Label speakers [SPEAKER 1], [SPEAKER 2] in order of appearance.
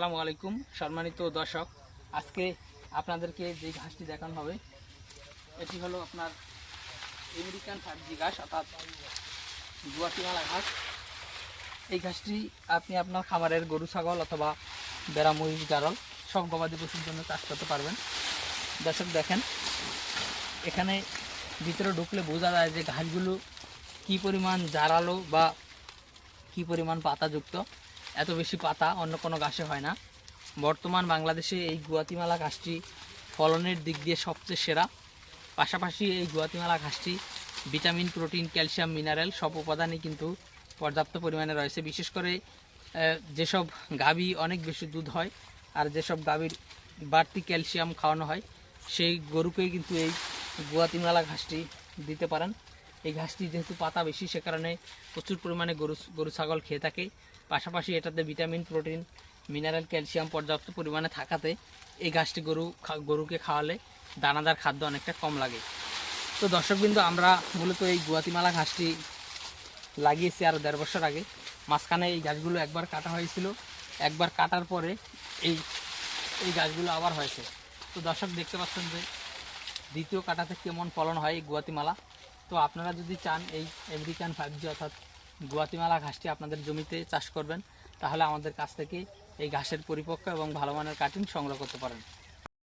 [SPEAKER 1] আসসালামু আলাইকুম, সম্মানিত দর্শক। আজকে আপনাদেরকে যে ঘাসটি দেখানো হবে, এটি হলো আপনার আমেরিকান ফার্জি ঘাস, অর্থাৎ গুয়াতিমালা ঘাস। এই ঘাসটি আপনি আপনার খামারের গরু, ছাগল অথবা বেড়া, মহিষ, গারল সব গবাদি পশুর জন্য চাষ করতে পারবেন। দর্শক, দেখেন, এখানে ভিতরে ঢুকলে বোঝা যায় যে ঘাসগুলো কি পরিমাণ জারালো বা কি পরিমাণ পাতাযুক্ত। এত বেশি পাতা, অন্য কোনো ঘাসে হয় না। বর্তমান বাংলাদেশে এই গুয়াতিমালা ঘাসটি ফলনের দিক দিয়ে সবচেয়ে সেরা। পাশাপাশি এই গুয়াতিমালা ঘাসটি ভিটামিন, প্রোটিন, ক্যালসিয়াম, মিনারেল সব উপাদানই কিন্তু পর্যাপ্ত পরিমাণে রয়েছে। বিশেষ করে যেসব গাভী অনেক বেশি দুধ হয় আর যেসব গাভীর বাড়তি ক্যালসিয়াম খাওয়ানো হয়, সেই গরুকেই কিন্তু এই গুয়াতিমালা ঘাসটি দিতে পারেন। এই ঘাসটি যেহেতু পাতা বেশি, সে কারণে প্রচুর পরিমাণে গরু গরু, ছাগল খেয়ে থাকে। পাশাপাশি এটাতে ভিটামিন, প্রোটিন, মিনারেল, ক্যালসিয়াম পর্যাপ্ত পরিমাণে থাকাতে এই ঘাসটি গরু গরুকে খাওয়ালে দানাদার খাদ্য অনেকটা কম লাগে। তো দর্শকবৃন্দ, আমরা মূলত এই গুয়াতিমালা ঘাসটি লাগিয়েছি আরও দেড় বছর আগে। মাঝখানে এই গাছগুলো একবার কাটা হয়েছিল। একবার কাটার পরে এই এই গাছগুলো আবার হয়েছে। তো দর্শক, দেখতে পাচ্ছেন যে দ্বিতীয় কাটাতে কেমন ফলন হয় এই গুয়াতিমালা? তো আপনারা যদি চান এই আমেরিকান ফাইভ জি অর্থাৎ গুয়াতিমালা ঘাসটি আপনাদের জমিতে চাষ করবেন, তাহলে আমাদের কাছ থেকে এই ঘাসের পরিপক্ক এবং ভালো মানের কাটিং সংগ্রহ করতে পারেন।